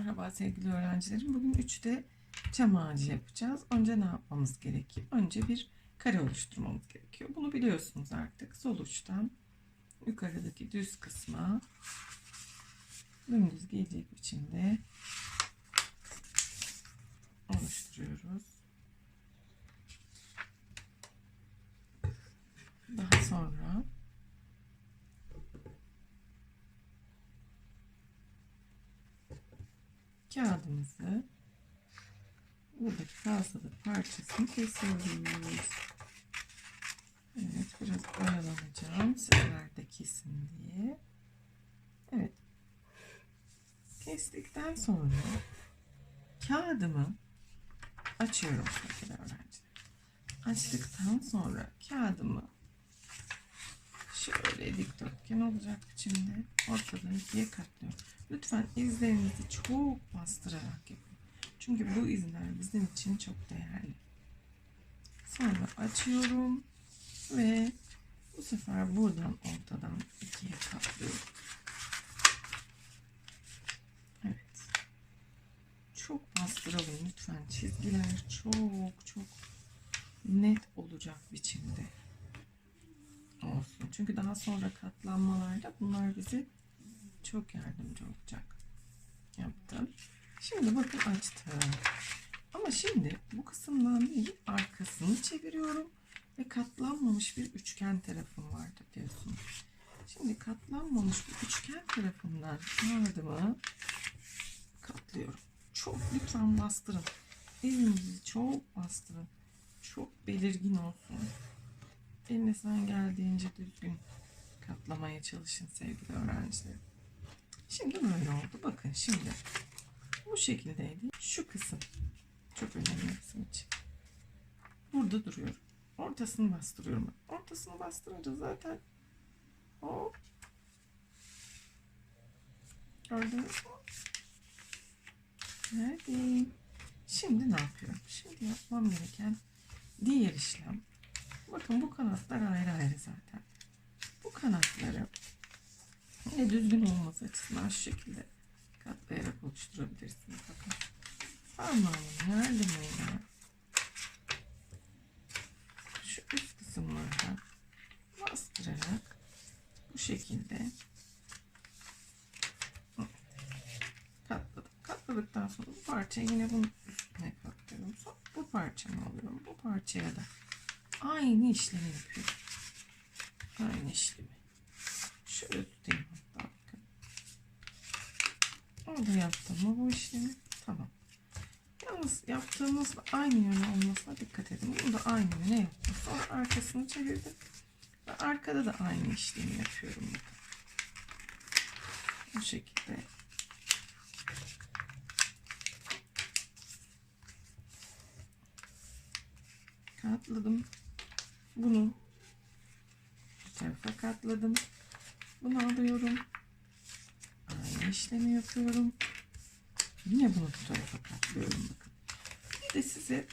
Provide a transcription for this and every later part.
Merhaba sevgili öğrencilerim. Bugün 3'te çam ağacı yapacağız. Önce ne yapmamız gerekiyor? Önce bir kare oluşturmamız gerekiyor. Bunu biliyorsunuz artık. Sol uçtan yukarıdaki düz kısma dümdüz gelecek biçimde oluşturuyoruz. Daha sonra kağıdımızı buradaki fazlalık parçasını kesiyoruz. Evet biraz oyalanacağım sizler de kesin diye. Evet. Kestikten sonra kağıdımı açıyorum sevgili öğrenciler. Açtıktan sonra kağıdımı şöyle dikdörtgen olacak biçimde ortadan ikiye katlıyorum. Lütfen izlerinizi çok bastırarak yapın. Çünkü bu izler bizim için çok değerli. Sonra açıyorum ve bu sefer buradan ortadan ikiye katlıyorum. Evet. Çok bastıralım lütfen. Çizgiler çok çok net olacak biçimde. Çünkü daha sonra katlanmalarda bunlar bize çok yardımcı olacak. Yaptım. Şimdi bakın açtım. Ama şimdi bu kısımdan değil arkasını çeviriyorum ve katlanmamış bir üçgen tarafım vardı biliyorsunuz. Şimdi katlanmamış bir üçgen tarafından kağıdımı katlıyorum. Çok lütfen bastırın. Elinizi çok bastırın. Çok belirgin olsun. Elinizden geldiğince düzgün katlamaya çalışın sevgili öğrencilerim. Şimdi böyle oldu. Bakın şimdi bu şekildeydi. Şu kısım çok önemli kısım için. Burada duruyorum. Ortasını bastırıyorum. Ortasını bastırınca zaten o gördünüz mü? Nerede? Şimdi ne yapıyorum? Şimdi yapmam gereken diğer işlem. Bakın bu kanatlar ayrı ayrı zaten. Bu kanatları yine düzgün olması açısından şu şekilde katlayarak oluşturabilirsiniz. Bakın parmağımın yardımıyla şu üst kısımlardan bastırarak bu şekilde katladım. Katladıktan sonra bu parçayı yine bunun üstüne katlıyorum. Sonra bu parçamı alıyorum. Bu parçaya da aynı işlemi yapıyorum. Aynı işlemi. Şöyle tutayım hatta. Orada yaptım mı bu işlemi? Tamam. Yalnız yaptığımızda aynı yöne olmasına dikkat edin. Bunu da aynı yöne yaptım. Sonra arkasını çevirdim. Ve arkada da aynı işlemi yapıyorum. Bakın. Bu şekilde. Katladım. Bunu bu tarafa katladım. Bunu alıyorum. Aynı işlemi yapıyorum. Yine bunu bu tarafa katlıyorum bakın. Bir de size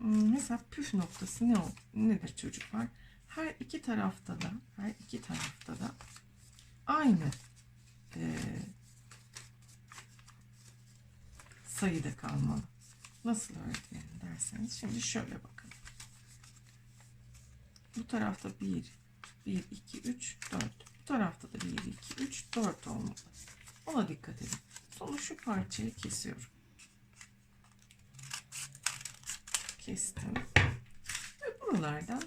ım, mesela püf noktası ne ol nedir çocuklar? Her iki tarafta da her iki tarafta da aynı eee, sayıda kalmalı. Nasıl öğretmenim derseniz şimdi şöyle bakın. Bu tarafta 1, 1, 2, 3, 4. Bu tarafta da 1, 2, 3, 4 olmalı. Ona dikkat edin. Sonra şu parçayı kesiyorum. Kestim. Ve buralardan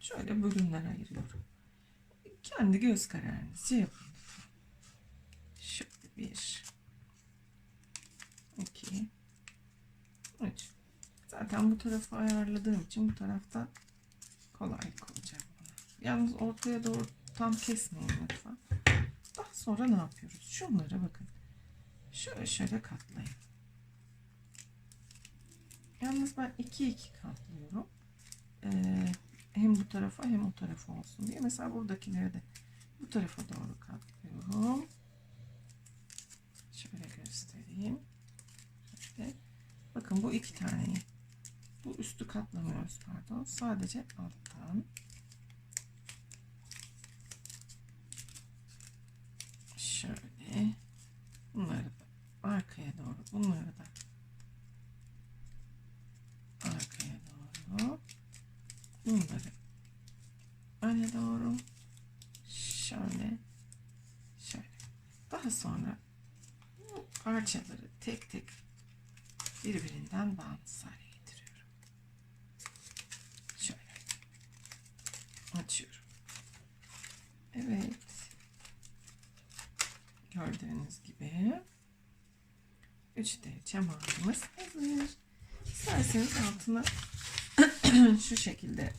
şöyle bölümler ayırıyorum. Kendi göz kararınızca yapın. Şöyle bir, iki, üç. Zaten bu tarafı ayarladığım için bu tarafta kolaylık olacak. Yalnız ortaya doğru tam kesmeyin lütfen. Daha sonra ne yapıyoruz? Şunlara bakın. Şöyle şöyle katlayın. Yalnız ben iki iki katlıyorum. Ee, hem bu tarafa hem o tarafa olsun diye. Mesela buradakileri de bu tarafa doğru katlıyorum. Şöyle göstereyim. Şöyle. Bakın bu iki taneyi. Bu üstü katlamıyoruz pardon. Sadece alttan. Şöyle. Bunları da arkaya doğru. Bunları da arkaya doğru. Bunları öne doğru. Şöyle. Şöyle. Daha sonra bu parçaları tek tek birbirinden bağımsız hale getiriyorum. Şöyle. Açıyorum. Evet. Gördüğünüz gibi 3D çam ağacımız hazır. İsterseniz altına şu şekilde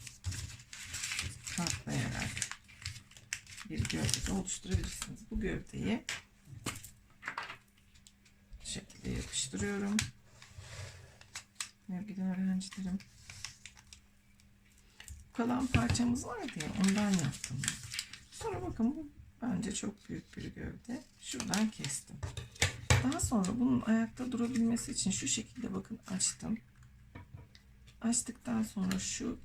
katlayarak bir gövde de oluşturabilirsiniz. Bu gövdeyi bu şekilde yapıştırıyorum. Sevgili öğrencilerim. Kalan parçamız vardı ya ondan yaptım. Sonra bakın bu bence çok büyük bir gövde. Şuradan kestim. Daha sonra bunun ayakta durabilmesi için şu şekilde bakın açtım. Açtıktan sonra şu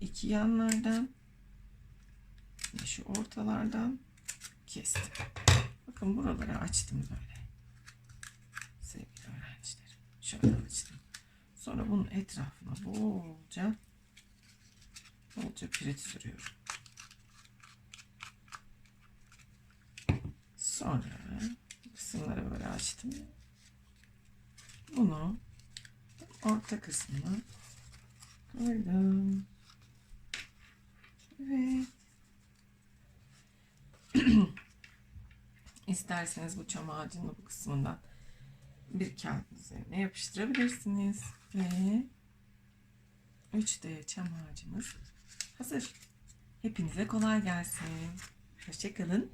iki yanlardan ve şu ortalardan kestim. Bakın buraları açtım böyle. Sevgili öğrencilerim. Şöyle açtım. Sonra bunun etrafına bolca bolca pirit sürüyorum. Sonra kısımları böyle açtım. Bunu orta kısmına koydum. Evet. İsterseniz bu çam ağacının bu kısmından bir kağıt üzerine yapıştırabilirsiniz. Ve 3D çam ağacımız hazır. Hepinize kolay gelsin. Hoşçakalın.